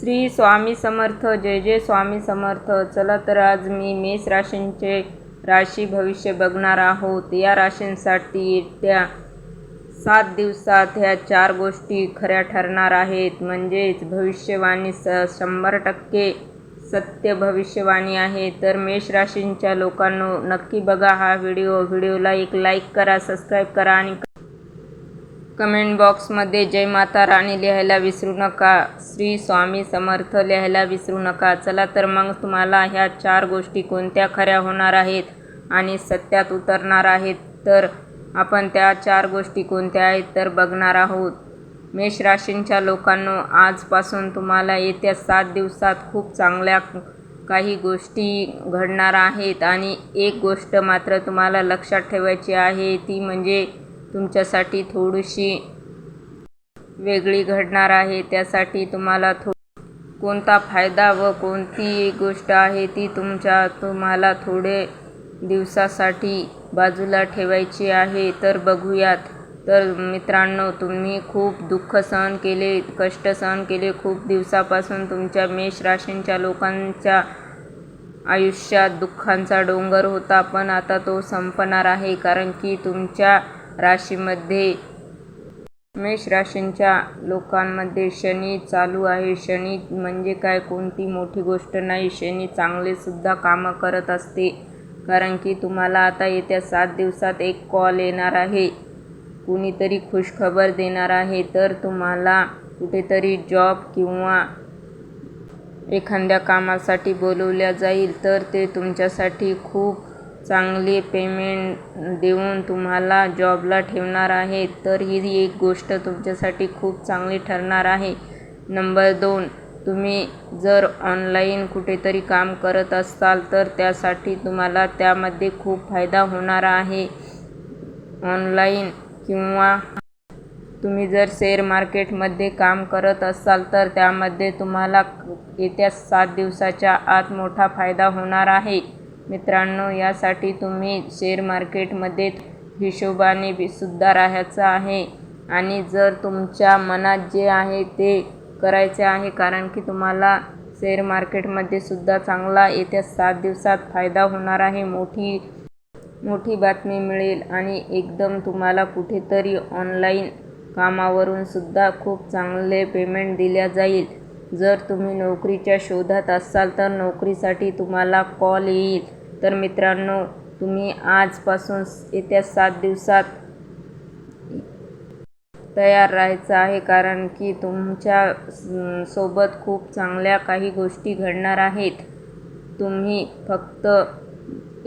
श्री स्वामी समर्थ जय जय स्वामी समर्थ. चला तर आज मी मेष राशींचे राशी भविष्य बघणार आहोत. या राशींसाठी येत्या सात दिवसात ह्या चार गोष्टी खऱ्या ठरणार आहेत. म्हणजेच भविष्यवाणी स शंभर टक्के सत्य भविष्यवाणी आहे. तर मेष राशींच्या लोकांनो नक्की बघा हा व्हिडिओ. व्हिडिओला एक लाईक करा सबस्क्राईब करा आणि कमेंट बॉक्समध्ये जय माता राणी लिहायला विसरू नका. श्री स्वामी समर्थ लिहायला विसरू नका. चला तर मग तुम्हाला ह्या चार गोष्टी कोणत्या खऱ्या होणार आहेत आणि सत्यात उतरणार आहेत? तर आपण त्या चार गोष्टी कोणत्या आहेत तर बघणार आहोत. मेष राशींच्या लोकांनो आजपासून तुम्हाला येत्या सात दिवसात खूप चांगल्या काही गोष्टी घडणार आहेत. आणि एक गोष्ट मात्र तुम्हाला लक्षात ठेवायची आहे ती म्हणजे तुमच्यासाठी थोडीशी वेगळी घडणार आहे. त्यासाठी तुम्हाला थो कोणता फायदा व कोणती गोष्ट आहे ती तुमच्या तुम्हाला थोडे दिवसासाठी बाजूला ठेवायची आहे. तर बघूयात. तर मित्रांनो तुम्ही खूप दुःख सहन केले कष्ट सहन केले. खूप दिवसापासून तुमच्या मेष राशींच्या लोकांच्या आयुष्यात दुःखांचा डोंगर होता पण आता तो संपणार आहे. कारण की तुमच्या राशीमध्ये. मेष राशींच्या लोकांमध्ये शनी चालू आहे. शनी म्हणजे काय? कोणती मोठी गोष्ट नाही. शनी चांगलेसुद्धा कामं करत असते. कारण की तुम्हाला आता येत्या सात दिवसात एक कॉल येणार आहे. कुणीतरी खुशखबर देणार आहे. तर तुम्हाला कुठेतरी जॉब किंवा एखाद्या कामासाठी बोलवल्या जाईल. तर ते तुमच्यासाठी खूप चांगले पेमेंट देऊन तुम्हाला जॉबला ठेवणार आहे तर ही एक गोष्ट तुमच्यासाठी खूप चांगली ठरणार आहे. नंबर दोन तुम्ही जर ऑनलाईन कुठेतरी काम करत असाल तर त्यासाठी तुम्हाला त्यामध्ये खूप फायदा होणार आहे. ऑनलाईन किंवा तुम्ही जर शेअर मार्केटमध्ये काम करत असाल तर त्यामध्ये तुम्हाला येत्या सात दिवसाच्या आत मोठा फायदा होणार आहे. मित्रांनो यासाठी तुम्ही शेअर मार्केटमध्ये हिशोबाने सुद्धा राहायचं आहे. आणि जर तुमच्या मनात जे आहे ते करायचे आहे कारण की तुम्हाला शेअर मार्केटमध्ये सुद्धा चांगला येत्या सात दिवसात फायदा होणार आहे मोठी मोठी बातमी मिळेल. आणि एकदम तुम्हाला कुठेतरी ऑनलाईन कामावरून सुद्धा खूप चांगले पेमेंट दिल्या जाईल. जर तुम्ही नोकरीच्या शोधात असाल तर नोकरीसाठी तुम्हाला कॉल येईल. तर मित्रांनो तुम्ही आजपासून येत्या सात दिवसात तयार राहायचं आहे कारण की तुमच्यासोबत खूप चांगल्या काही गोष्टी घडणार आहेत. तुम्ही फक्त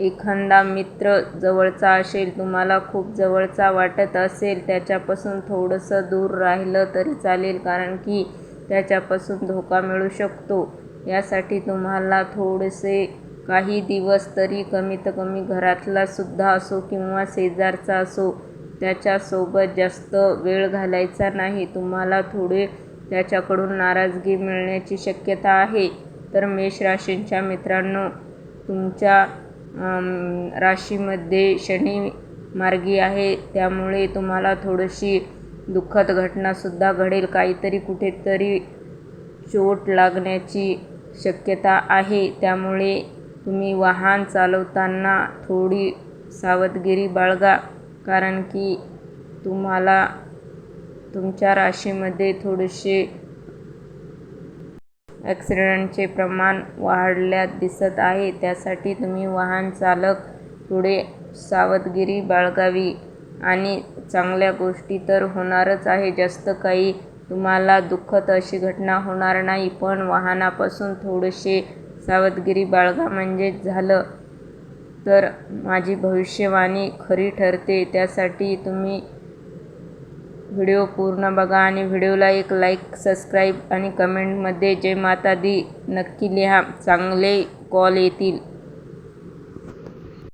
एखादा मित्र जवळचा असेल तुम्हाला खूप जवळचा वाटत असेल त्याच्यापासून थोडंसं दूर राहिलं तरी चालेल कारण की त्याच्यापासून धोका मिळू शकतो. यासाठी तुम्हाला थोडेसे काही दिवस तरी कमीत कमी घरातला सुद्धा असो किंवा शेजारचा असो त्याच्यासोबत जास्त वेळ घालायचा नाही. तुम्हाला थोडे त्याच्याकडून नाराजगी मिळण्याची शक्यता आहे. तर मेष राशींच्या मित्रांनो तुमच्या राशीमध्ये शनी मार्गी आहे. त्यामुळे तुम्हाला थोडीशी दुःखद घटनासुद्धा घडेल. काहीतरी कुठेतरी चोट लागण्याची शक्यता आहे. त्यामुळे तुम्ही वाहन चालवताना थोडी सावधगिरी बाळगा कारण की तुम्हाला तुमच्या राशीमध्ये थोडेसे ॲक्सिडेंटचे प्रमाण वाढल्यात दिसत आहे. त्यासाठी तुम्ही वाहन चालक थोडे सावधगिरी बाळगावी. आणि चांगल्या गोष्टी तर होणारच आहे. जास्त काही तुम्हाला दुःखद अशी घटना होणार नाही पण वाहनापासून थोडेसे सावधगिरी बाळगा म्हणजे झालं तर माझी भविष्यवाणी खरी ठरते. त्यासाठी तुम्ही व्हिडिओ पूर्ण बघा आणि व्हिडिओला एक लाईक सबस्क्राईब आणि कमेंटमध्ये जय माता दी नक्की लिहा. चांगले कॉल येतील.